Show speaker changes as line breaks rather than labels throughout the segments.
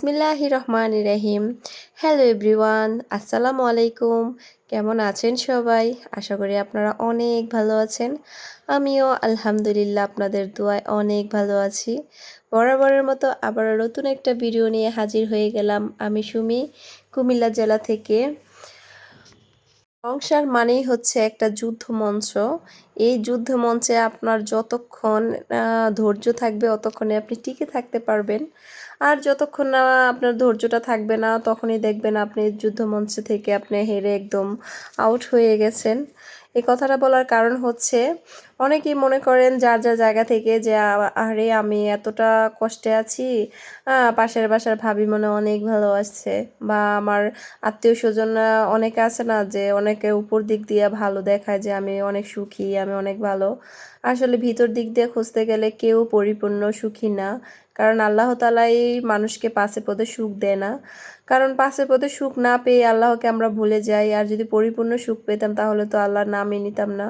বিসমিল্লাহ রহমান রহিম। Hello everyone আসসালামু আলাইকুম। কেমন আছেন সবাই? আশা করি আপনারা অনেক ভালো আছেন। আমিও আলহামদুলিল্লাহ আপনাদের দোয়ায় অনেক ভালো আছি। বরাবরের মতো আবার নতুন একটা ভিডিও নিয়ে হাজির হয়ে গেলাম আমি সুমি, কুমিল্লা জেলা থেকে। সংসার মানেই হচ্ছে একটা যুদ্ধ মঞ্চ এই যুদ্ধ মঞ্চে আপনার যতক্ষণ ধৈর্য থাকবে, অতক্ষণে আপনি টিকে থাকতে পারবেন। আর যতক্ষণ না আপনার ধৈর্যটা থাকবে না, তখনই দেখবেন আপনি যুদ্ধ মঞ্চ থেকে আপনি হেরে একদম আউট হয়ে গেছেন। এই কথাটা বলার কারণ হচ্ছে, অনেকেই মনে করেন যার যার জায়গা থেকে যে, আরে, আমি এতটা কষ্টে আছি পাশের বাসার ভাবি মনে অনেক ভালো আসছে বা আমার আত্মীয় স্বজন অনেকে আছে না যে, অনেকে উপর দিক দিয়ে ভালো দেখায় যে, আমি অনেক সুখী, আমি অনেক ভালো। আসলে ভিতর দিক দিয়ে খুঁজতে গেলে কেউ পরিপূর্ণ সুখী না। কারণ আল্লাহ তালাই মানুষকে পাশে পদে সুখ দেয় না। কারণ পাশে পদে সুখ না পেয়ে আল্লাহকে আমরা ভুলে যাই, আর যদি পরিপূর্ণ সুখ পেতাম তাহলে তো আল্লাহর নামই নিতাম না।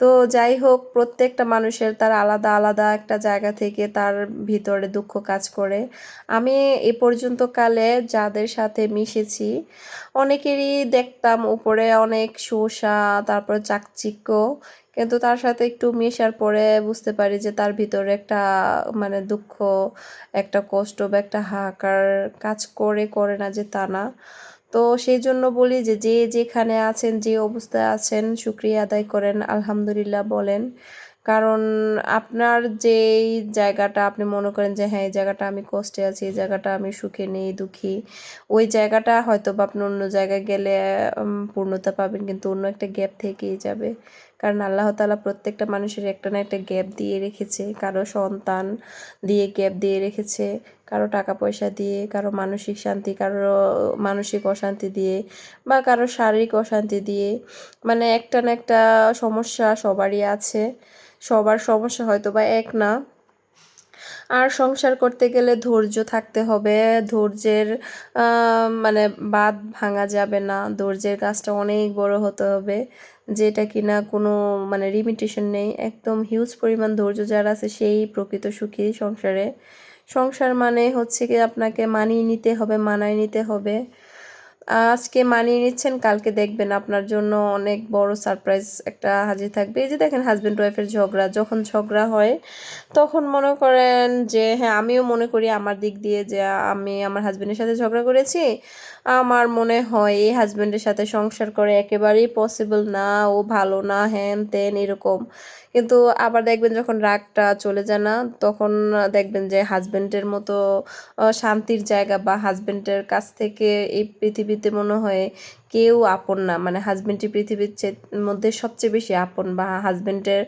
তো যাই হোক, প্রত্যেকটা মানুষের তার আলাদা আলাদা একটা জায়গা থেকে তার ভিতরে দুঃখ কাজ করে। আমি এ পর্যন্ত কালে যাদের সাথে মিশেছি, অনেকেরই দেখতাম উপরে অনেক শোষা, তারপর চাকচিক্য কিন্তু তার সাথে একটু মেশার পরে বুঝতে পারি যে তার ভিতরে একটা মানে দুঃখ, একটা কষ্ট বা একটা হাহাকার কাজ করে করে না যে তা না। তো সেই জন্য বলি যে যে যেখানে আছেন, যে অবস্থায় আছেন সুক্রিয়া আদায় করেন, আলহামদুলিল্লাহ বলেন। কারণ আপনার যেই জায়গাটা আপনি মনে করেন যে হ্যাঁ এই জায়গাটা আমি কষ্টে আছি, এই জায়গাটা আমি সুখে নেই, দুঃখী, ওই জায়গাটা হয়তো বা আপনি অন্য জায়গায় গেলে পূর্ণতা পাবেন, কিন্তু অন্য একটা গ্যাপ থেকেই যাবে। কারণ আল্লাহ তালা প্রত্যেকটা মানুষের একটা না একটা গ্যাপ দিয়ে রেখেছে। কারও সন্তান দিয়ে গ্যাপ দিয়ে রেখেছে, কারও টাকা পয়সা দিয়ে, কারও মানসিক শান্তি, কারও মানসিক অশান্তি দিয়ে বা কারও শারীরিক অশান্তি দিয়ে। মানে একটা না একটা সমস্যা সবারই আছে। সবার সমস্যা হয়তো বা এক না। আর সংসার করতে গেলে ধৈর্য থাকতে হবে। ধৈর্যের মানে বাদ ভাঙা যাবে না। ধৈর্যের কাজটা অনেক বড় হতে হবে। যেটা কিনা কোনো মানে লিমিটেশন নেই। একদম হিউজ পরিমাণ ধৈর্য যার আছে সেই প্রকৃত সুখী সংসারে। সংসার মানে হচ্ছে কি আপনাকে মানিয়ে নিতে হবে, মানায় নিতে হবে। আজকে মানিয়ে নিচ্ছেন, কালকে দেখবেন আপনার জন্য অনেক বড় সারপ্রাইজ একটা হাজির থাকবে। এই যে দেখেন হাজব্যান্ড ওয়াইফের ঝগড়া, যখন ঝগড়া হয়, তখন মনে করেন যে হ্যাঁ আমিও মনে করি আমার দিক দিয়ে যে, আমি আমার হাজব্যান্ডের সাথে ঝগড়া করেছি। আমার মনে হয় এই হাজব্যান্ডের সাথে সংসার করে একেবারেই পসিবল না, ও ভালো না, হ্যান তেন এরকম। কিন্তু আবার দেখবেন যখন রাগটা চলে যায় না, তখন দেখবেন যে হাজব্যান্ডের মতো শান্তির জায়গা বা হাজব্যান্ডের কাছ থেকে এই পৃথিবীতে মনে হয় কেউ আপন না। মানে হাজব্যান্ডটি পৃথিবীর মধ্যে সবচেয়ে বেশি আপন বা হাজব্যান্ডের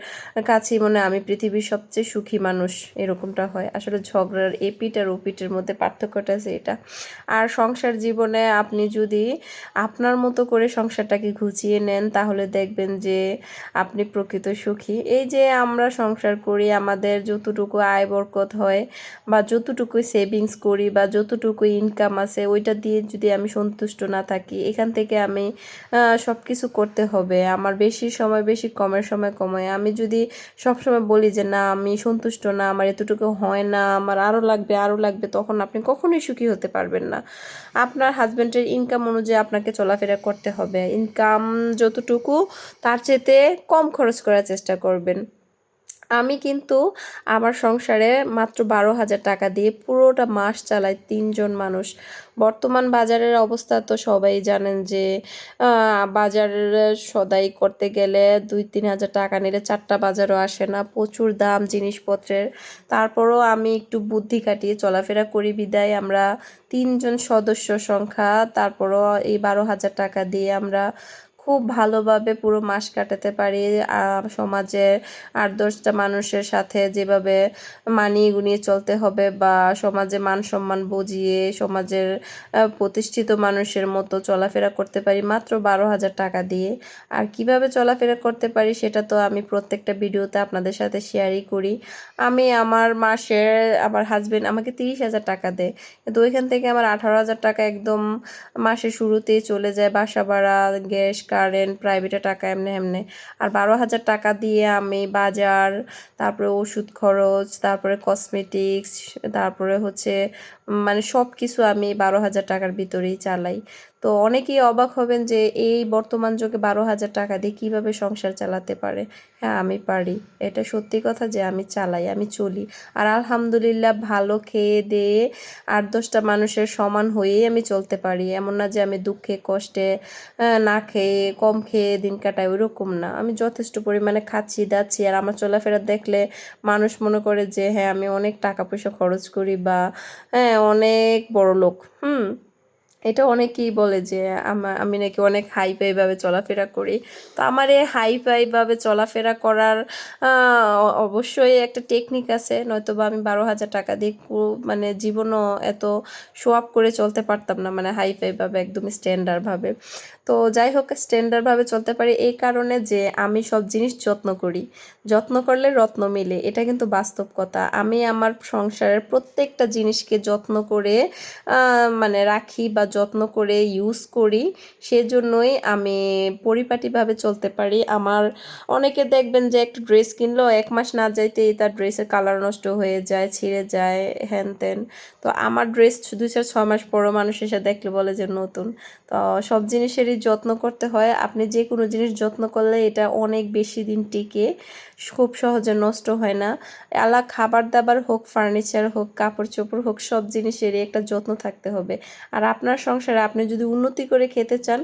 কাছেই মনে আমি পৃথিবীর সবচেয়ে সুখী মানুষ, এরকমটা হয়। আসলে ঝগড়ার এপিট আর ওপিটের মধ্যে পার্থক্যটা আছে এটা। আর সংসার জীবনে আপনি যদি আপনার মতো করে সংসারটাকে ঘুচিয়ে নেন, তাহলে দেখবেন যে আপনি প্রকৃত সুখী। এই যে আমরা সংসার করি, আমাদের যতটুকু আয় বরকত হয় বা যতটুকু সেভিংস করি বা যতটুকু ইনকাম আছে, ওইটা দিয়ে যদি আমি সন্তুষ্ট না থাকি, এখান থেকে আমি সব কিছু করতে হবে। আমার বেশি সময়, বেশি কমের সময় কমায়। আমি যদি সব সময় বলি যে, না, আমি সন্তুষ্ট না, আমার এতটুকু হয় না, আমার আরও লাগবে আরও লাগবে, তখন আপনি কখনোই সুখী হতে পারবেন না। আপনার হাজব্যান্ডের ইনকাম অনুযায়ী আপনাকে চলাফেরা করতে হবে। ইনকাম যতটুকু, তার চেয়ে কম খরচ করার চেষ্টা করবেন। আমি কিন্তু আমার সংসারে মাত্র বারো হাজার টাকা দিয়ে পুরোটা মাস চালাই তিনজন মানুষ। বর্তমান বাজারের অবস্থা তো সবাই জানেন যে বাজারের সদাই করতে গেলে দুই, তিন হাজার টাকা নিলে চারটা বাজারও আসে না, প্রচুর দাম জিনিসপত্রের। তারপরও আমি একটু বুদ্ধি কাটিয়ে চলাফেরা করি বিদায়। আমরা তিনজন সদস্য সংখ্যা, তারপরও এই বারো হাজার টাকা দিয়ে আমরা খুব ভালোভাবে পুরো মাস কাটাতে পারি সমাজের আট দশটা মানুষের সাথে যেভাবে মানিয়ে গুনিয়ে চলতে হবে বা সমাজে মান সম্মান বুঝিয়ে সমাজের প্রতিষ্ঠিত মানুষের মতো চলাফেরা করতে পারি মাত্র বারো হাজার টাকা দিয়ে। আর কীভাবে চলাফেরা করতে পারি সেটা তো আমি প্রত্যেকটা ভিডিওতে আপনাদের সাথে শেয়ারই করি। আমি আমার মাসের, আমার হাজব্যান্ড আমাকে তিরিশ হাজার টাকা দেয়। কিন্তু ওইখান থেকে আমার আঠারো হাজার টাকা একদম মাসের শুরুতেই চলে যায়। বাসা ভাড়া, গ্যাস কারেন্ট প্রাইভেটে টাকা এমনি এমনি আর বারো হাজার টাকা দিয়ে আমি বাজার, তারপরে ওষুধ খরচ, তারপরে কসমেটিক্স তারপরে হচ্ছে মানে সব কিছু আমি বারো হাজার টাকার ভিতরেই চালাই। তো অনেকেই অবাক হবেন যে এই বর্তমান যুগে বারো হাজার টাকা দিয়ে কীভাবে সংসার চালাতে পারে। হ্যাঁ আমি পারি। এটা সত্যি কথা যে আমি চালাই, আমি চলি। আর আলহামদুলিল্লাহ ভালো খেয়ে দিয়ে আট দশটা মানুষের সমান হয়েই আমি চলতে পারি। এমন না যে আমি দুঃখে, কষ্টে না খেয়ে, কম খেয়ে দিন কাটাই ওরকম না। আমি যথেষ্ট পরিমাণে খাচ্ছি, দাচ্ছি। আর আমার চলাফেরা দেখলে মানুষ মনে করে যে হ্যাঁ আমি অনেক টাকা পয়সা খরচ করি বা হ্যাঁ অনেক বড় লোক হুম? এটা অনেকেই বলে যে আমা, আমি নাকি অনেক হাই ফাইভাবে চলাফেরা করি। তো আমার এই হাই ফাইভাবে চলাফেরা করার অবশ্যই একটা টেকনিক আছে। নয়তো বা আমি বারো হাজার টাকা দিয়ে মানে জীবনও এত শো আপ করে চলতে পারতাম না মানে হাই ফাইভাবে একদম স্ট্যান্ডার্ডভাবে তো যাই হোক স্ট্যান্ডার্ডভাবে চলতে পারি এই কারণে যে আমি সব জিনিস যত্ন করি। যত্ন করলে রত্ন মেলে, এটা কিন্তু বাস্তব কথা। আমি আমার সংসারের প্রত্যেকটা জিনিসকে যত্ন করে মানে রাখি বা যত্ন করে ইউজ করি, সেজন্যই আমি পরিপাটিভাবে চলতে পারি। আমার অনেকে দেখবেন যে একটা ড্রেস কিনলো এক মাস না যাইতেই তার ড্রেসের কালার নষ্ট হয়ে যায়, ছিঁড়ে যায়, হ্যান ত্যান। তো আমার ড্রেস দুই চার ছয় মাস পরও মানুষ এসে দেখলে বলে যে নতুন। তো সব জিনিসেরই যত্ন করতে হয়। আপনি যে কোনো জিনিস যত্ন করলে এটা অনেক বেশি দিন টিকে, খুব সহজে নষ্ট হয় না। আলা খাবার দাবার হোক ফার্নিচার হোক কাপড় চোপড় হোক, সব জিনিসেরই একটা যত্ন থাকতে হবে। আর আপনার সংসারে আপনি যদি উন্নতি করে খেতে চান,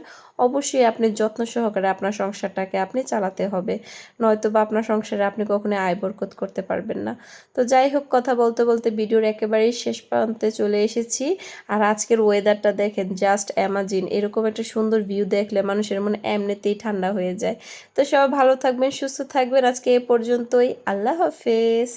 অবশ্যই আপনি যত্ন সহকারে আপনার সংসারটাকে আপনি চালাতে হবে। নয়তো বা আপনার সংসারে আপনি কখনো আয় বরকত করতে পারবেন না। তো যাই হোক, কথা বলতে বলতে ভিডিওর একেবারেই শেষ প্রান্তে চলে এসেছি। আর আজকের ওয়েদারটা দেখেন জাস্ট অ্যামাজিন এরকম একটা সুন্দর ভিউ দেখলে মানুষের মনে এমনিতেই ঠান্ডা হয়ে যায়। তো সবাই ভালো থাকবেন, সুস্থ থাকবেন। আজকে এ পর্যন্তই। আল্লাহ হাফেজ।